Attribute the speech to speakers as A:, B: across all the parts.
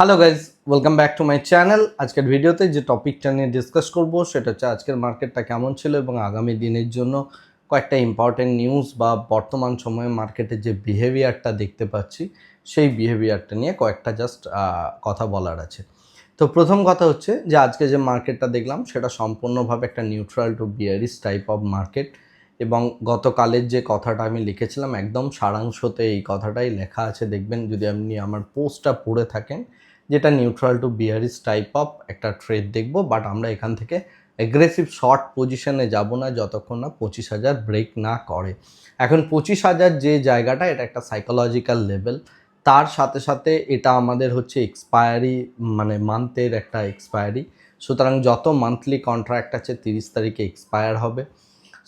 A: Hello guys welcome back to my channel আজকের ভিডিওতে যে টপিকটা নিয়ে ডিসকাস করব, সেটা হচ্ছে আজকের মার্কেটটা কেমন ছিল এবং আগামী দিনের জন্য কয়েকটা ইম্পর্টেন্ট নিউজ বা বর্তমান সময়ে মার্কেটের যে বিহেভিয়ারটা দেখতে পাচ্ছি, সেই বিহেভিয়ারটা নিয়ে কয়েকটা জাস্ট কথা বলার আছে। তো প্রথম কথা হচ্ছে যে আজকে যে মার্কেটটা দেখলাম, সেটা সম্পূর্ণভাবে একটা neutral to bearish type of market এবং গতকালের যে কথাটা আমি লিখেছিলাম, একদম সারাংশতে এই কথাটাই লেখা আছে। দেখবেন যদি আপনি আমার পোস্টটা পড়ে থাকেন, যেটা neutral to bearish type of একটা ট্রেড দেখব বাট আমরা এখান থেকে অ্যাগ্রেসিভ শর্ট পজিশনে যাব না, যতক্ষণ না পঁচিশ হাজার ব্রেক না করে। এখন পঁচিশ হাজার যে জায়গাটা, এটা একটা সাইকোলজিক্যাল লেভেল তার সাথে সাথে এটা আমাদের হচ্ছে এক্সপায়ারি মানে মান্থের একটা এক্সপায়ারি সুতরাং যত মান্থলি কন্ট্রাক্ট আছে, তিরিশ তারিখে এক্সপায়ার হবে।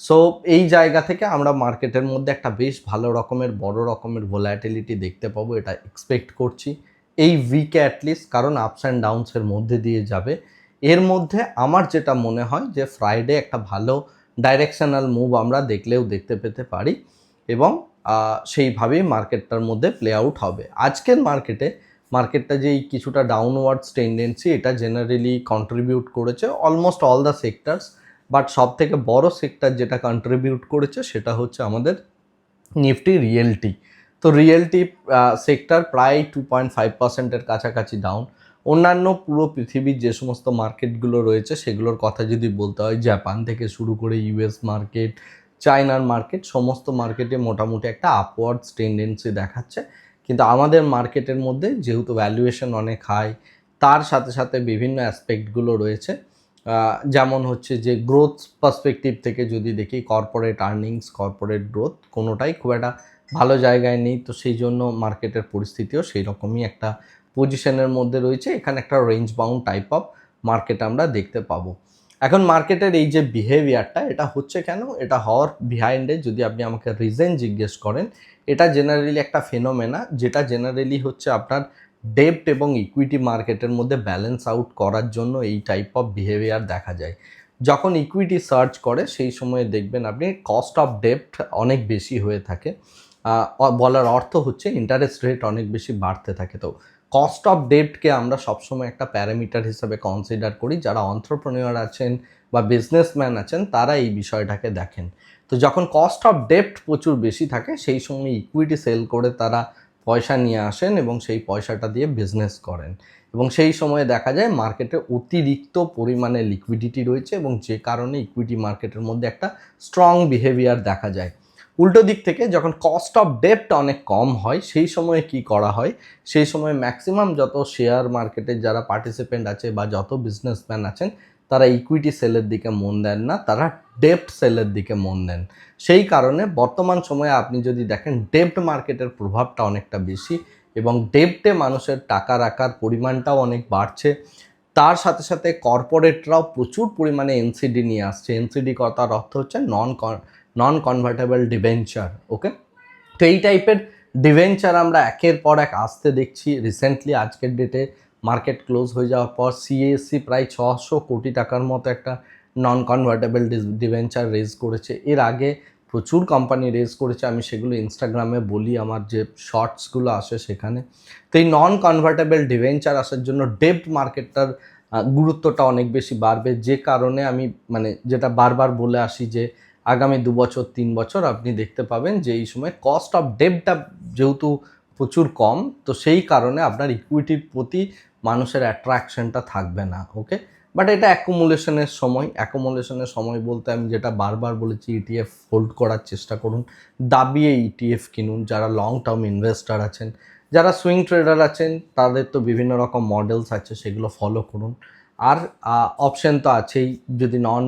A: সো এই জায়গা থেকে আমরা মার্কেটের মধ্যে একটা বেশ ভালো রকমের, বড় রকমের ভোলাটিলিটি দেখতে পাবো, এটা এক্সপেক্ট করছি। এই উইকে অ্যাটলিস্ট কারণ আপস অ্যান্ড ডাউনসের মধ্যে দিয়ে যাবে। এর মধ্যে আমার যেটা মনে হয় যে ফ্রাইডে একটা ভালো ডাইরেকশনাল মুভ আমরা দেখলেও দেখতে পেতে পারি এবং সেইভাবেই মার্কেটটার মধ্যে প্লে আউট হবে। আজকের মার্কেটে মার্কেটটা যেই কিছুটা ডাউনওয়ার্ডস টেন্ডেন্সি এটা জেনারেলি কন্ট্রিবিউট করেছে almost all the sectors but সব থেকে বড় সেক্টর যেটা কন্ট্রিবিউট করেছে সেটা হচ্ছে আমাদের নিফটি রিয়েলটি। তো রিয়েলটি সেক্টর প্রায় টু পয়েন্ট ফাইভ পার্সেন্টের কাছাকাছি ডাউন অন্যান্য পুরো পৃথিবীর যে সমস্ত মার্কেটগুলো রয়েছে, সেগুলোর কথা যদি বলতে হয়, জাপান থেকে শুরু করে ইউএস মার্কেট চায়নার মার্কেট সমস্ত মার্কেটে মোটামুটি একটা আপওয়ার্ডস টেন্ডেন্সি দেখাচ্ছে। কিন্তু আমাদের মার্কেটের মধ্যে যেহেতু ভ্যালুয়েশন অনেক হাই তার সাথে সাথে বিভিন্ন অ্যাসপেক্টগুলো রয়েছে। যেমন হচ্ছে যে গ্রোথ পার্সপেক্টিভ থেকে যদি দেখি কর্পোরেট আর্নিংস কর্পোরেট গ্রোথ কোনোটাই খুব একটা ভালো জায়গায় নেই। তো সেই জন্য মার্কেটের পরিস্থিতিও সেই রকমই একটা পজিশনের মধ্যে রয়েছে। এখানে একটা range bound type of market আমরা দেখতে পাবো। এখন মার্কেটের এই যে বিহেভিয়ারটা এটা হচ্ছে কেন? এটা হওয়ার বিহাইন্ডে যদি আপনি আমাকে রিজন জিজ্ঞেস করেন, এটা জেনারেলি একটা ফেনোমেনা যেটা জেনারেলি হচ্ছে আপনার ডেপ্ট এবং ইকুইটি মার্কেটের মধ্যে ব্যালেন্স আউট করার জন্য এই টাইপ অফ বিহেভিয়ার দেখা যায়। যখন ইকুইটি সার্চ করে, সেই সময়ে দেখবেন আপনি কস্ট অফ ডেপ্ট অনেক বেশি হয়ে থাকে। বলার অর্থ হচ্ছে ইন্টারেস্ট রেট অনেক বেশি বাড়তে থাকে। তো কস্ট অফ ডেপ্টকে আমরা সবসময় একটা প্যারামিটার হিসাবে কনসিডার করি। যারা অন্টারপ্রেনিয়র আছেন বা বিজনেসম্যান আছেন, তারা এই বিষয়টাকে দেখেন। তো যখন কস্ট অফ ডেপ্ট প্রচুর বেশি থাকে, সেই সময় ইকুইটি সেল করে তারা পয়সা নিয়ে আসেন এবং সেই পয়সাটা দিয়ে বিজনেস করেন। এবং সেই সময়ে দেখা যায় মার্কেটে অতিরিক্ত পরিমাণে লিকুইডিটি রয়েছে এবং যে কারণে ইকুইটি মার্কেটের মধ্যে একটা স্ট্রং বিহেভিয়ার দেখা যায়। উল্টো দিক থেকে যখন কস্ট অফ ডেপ্ট অনেক কম হয়, সেই সময়ে কি করা হয়? সেই সময় ম্যাক্সিমাম যত শেয়ার মার্কেটের যারা পার্টিসিপেন্ট আছে বা যত বিজনেসম্যান আছেন তারা ইকুইটি সেলের দিকে মন দেন না, তারা ডেপ্ট সেলের দিকে মন দেন। সেই কারণে বর্তমান সময়ে আপনি যদি দেখেন ডেপ্ট মার্কেটের প্রভাবটা অনেকটা বেশি এবং ডেপ্টে মানুষের টাকা রাখার পরিমাণটাও অনেক বাড়ছে। তার সাথে সাথে কর্পোরেটরাও প্রচুর পরিমাণে এনসিডি নিয়ে আসছে। এনসিডি কথার অর্থ হচ্ছে নন নন কনভার্টেবল ডিভেঞ্চার ওকে তো এই টাইপের ডিভেঞ্চার আমরা একের পর এক আসতে দেখছি। রিসেন্টলি আজকের ডেটে মার্কেট ক্লোজ হয়ে যাওয়ার পর সিএসসি প্রায় ছশো কোটি টাকার মতো একটা নন কনভার্টেবল ডিভেঞ্চার রেজ করেছে। এর আগে প্রচুর কোম্পানি রেজ করেছে। আমি সেগুলো ইনস্টাগ্রামে বলি, আমার যে শর্টসগুলো আসে সেখানে। তো এই নন কনভার্টেবল ডিভেঞ্চার আসার জন্য ডেপ্ট মার্কেটটার গুরুত্বটা অনেক বেশি বাড়বে। যে কারণে আমি মানে যেটা বারবার বলে আসি যে, আগামী দু বছর, তিন বছর আপনি দেখতে পাবেন যে এই সময় কস্ট অফ ডেপটা যেহেতু প্রচুর কম, তো সেই কারণে আপনার ইকুইটির প্রতি মানুষের অ্যাট্রাকশনটা থাকবে না ওকে বাট এটা অ্যাকুমুলেশনের সময় অ্যাকুমুলেশনের সময় বলতে আমি যেটা বারবার বলেছি ইটিএফ হোল্ড করার চেষ্টা করুন, দাবিয়ে ইটিএফ কিনুন, যারা লং টার্ম ইনভেস্টার আছেন, যারা সুইং ট্রেডার আছেন, তাদের তো বিভিন্ন রকম মডেলস আছে, সেগুলো ফলো করুন। আর অপশন তো আছেই, যদি নন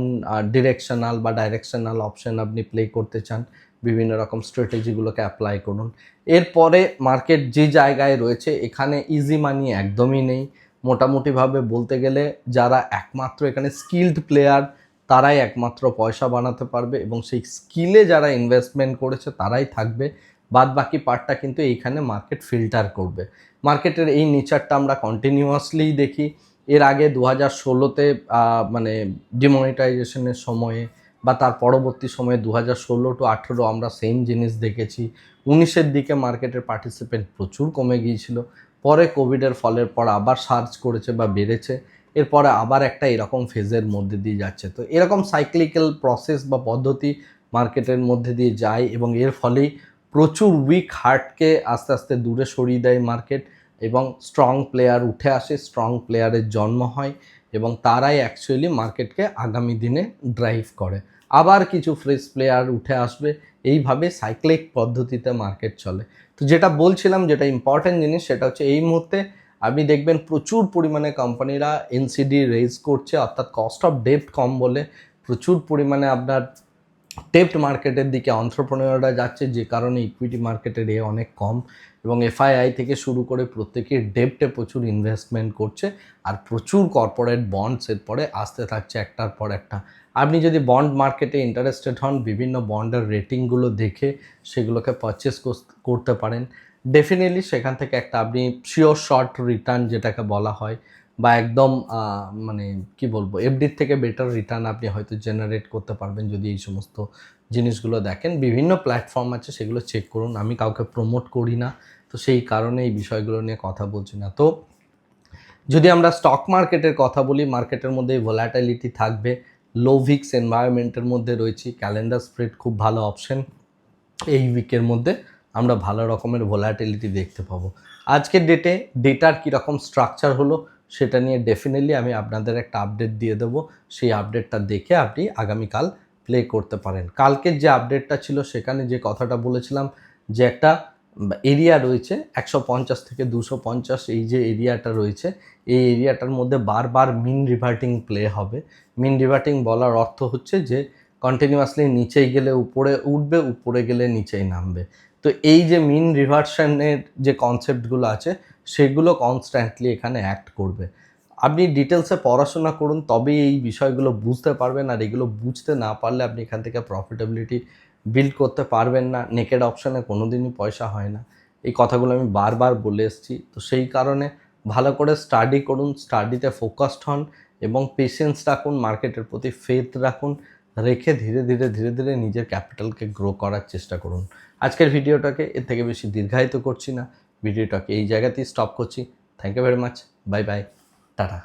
A: ডিরেকশনাল বা ডাইরেকশনাল অপশন আপনি প্লে করতে চান বিভিন্ন রকম স্ট্র্যাটেজিগুলোকে অ্যাপ্লাই করুন। এরপরে মার্কেট যে জায়গায় রয়েছে, এখানে ইজি মানি একদমই নেই। মোটামুটিভাবে বলতে গেলে যারা একমাত্র এখানে স্কিল্ড প্লেয়ার তারাই একমাত্র পয়সা বানাতে পারবে এবং সেই স্কিলে যারা ইনভেস্টমেন্ট করেছে, তারাই থাকবে। বাদ বাকি পার্টটা কিন্তু এইখানে মার্কেট ফিল্টার করবে। মার্কেটের এই নেচারটা আমরা কন্টিনিউয়াসলি দেখি। এর আগে দু হাজার ষোলোতে মানে ডিমনিটাইজেশনের সময়ে বা তার পরবর্তী সময়ে দু হাজার ষোলো টু আঠেরো আমরা সেম জিনিস দেখেছি। উনিশের দিকে মার্কেটের পার্টিসিপেন্ট প্রচুর কমে গিয়েছিল। পরে কোভিডের ফলের পর আবার সার্চ করেছে বা বেড়েছে। এরপরে আবার একটা এরকম ফেজের মধ্যে দিয়ে যাচ্ছে। তো এরকম সাইক্লিক্যাল প্রসেস বা পদ্ধতি মার্কেটের মধ্যে দিয়ে যায় এবং এর ফলেই প্রচুর উইক হার্টকে আস্তে আস্তে দূরে সরিয়ে দেয় মার্কেট এবং স্ট্রং প্লেয়ার উঠে আসে স্ট্রং প্লেয়ারের জন্ম হয় এবং তারাই অ্যাকচুয়ালি মার্কেটকে আগামী দিনে ড্রাইভ করে। আবার কিছু ফ্রেশ প্লেয়ার উঠে আসবে। এইভাবে সাইক্লিক পদ্ধতিতে মার্কেট চলে। তো যেটা বলছিলাম, যেটা ইম্পর্টেন্ট জিনিস, সেটা হচ্ছে এই মুহূর্তে আপনি দেখবেন প্রচুর পরিমাণে কোম্পানিরা এনসিডি রেজ করছে, অর্থাৎ কস্ট অফ ডেপ কম বলে প্রচুর পরিমাণে আপনার ডেপ্ট মার্কেটের দিকে অন্টারপ্রেনাররা যাচ্ছে, যে কারণে ইকুইটি মার্কেটের এ অনেক কম এবং এফআইআই থেকে শুরু করে প্রত্যেকে ডেপ্টে প্রচুর ইনভেস্টমেন্ট করছে আর প্রচুর কর্পোরেট বন্ডস এর পরে আসতে থাকছে একটার পর একটা। আপনি যদি বন্ড মার্কেটে ইন্টারেস্টেড হন, বিভিন্ন বন্ডের রেটিংগুলো দেখে সেগুলোকে পারচেস করতে পারেন। ডেফিনেটলি সেখান থেকে একটা আপনি শিওর শর্ট রিটার্ন যেটাকে বলা হয় বা একদম মানে কি বলব এফডির থেকে বেটার রিটার্ন আপনি হয়তো জেনারেট করতে পারবেন যদি এই সমস্ত জিনিসগুলো দেখেন। বিভিন্ন প্ল্যাটফর্ম আছে, সেগুলো চেক করুন। আমি কাউকে প্রমোট করি না, তো সেই কারণে এই বিষয়গুলো নিয়ে কথা বলছি না। তো যদি আমরা স্টক মার্কেটের কথা বলি মার্কেটের মধ্যে ভোলাটাইলিটি থাকবে। লো ভিক্স এনভায়রনমেন্টের মধ্যে রয়েছি। ক্যালেন্ডার স্প্রেড খুব ভালো অপশন এই উইকের মধ্যে আমরা ভালো রকমের ভোলাটিলিটি দেখতে পাবো। আজকের ডেটে ডেটার কীরকম স্ট্রাকচার হলো সেটা নিয়ে ডেফিনেটলি আমি আপনাদের একটা আপডেট দিয়ে দেবো। সেই আপডেটটা দেখে আপনি আগামীকাল প্লে করতে পারেন। কালকের যে আপডেটটা ছিল সেখানে যে কথাটা বলেছিলাম যে একটা এরিয়া রয়েছে, একশো পঞ্চাশ থেকে দুশো পঞ্চাশ এই যে এরিয়াটা রয়েছে, এই এরিয়াটার মধ্যে বারবার মিন রিভার্টিং প্লে হবে। মিন রিভার্টিং বলার অর্থ হচ্ছে যে কন্টিনিউয়াসলি নিচেই গেলে উপরে উঠবে, উপরে গেলে নিচেই নামবে। তো এই যে মিন রিভার্সনের যে কনসেপ্টগুলো আছে সেগুলো কনস্ট্যান্টলি এখানে অ্যাক্ট করবে। আপনি ডিটেলসে পড়াশোনা করুন, তবেই এই বিষয়গুলো বুঝতে পারবেন আর এগুলো বুঝতে না পারলে আপনি এখান থেকে প্রফিটেবিলিটি বিল্ড করতে পারবেন না। নেকেড অপশানে কোনো দিনই পয়সা হয় না। এই কথাগুলো আমি বারবার বলে এসেছি। তো সেই কারণে ভালো করে স্টাডি করুন স্টাডিতে ফোকাসড হন এবং পেশেন্স রাখুন মার্কেটের প্রতি ফেথ রাখুন, রেখে ধীরে ধীরে ধীরে ধীরে নিজের ক্যাপিটালকে গ্রো করার চেষ্টা করুন। আজকের ভিডিওটাকে এর থেকে বেশি দীর্ঘায়িত করছি না। ভিডিওটাকে এই জায়গাতেই স্টপ করছি। Thank you very much bye bye tata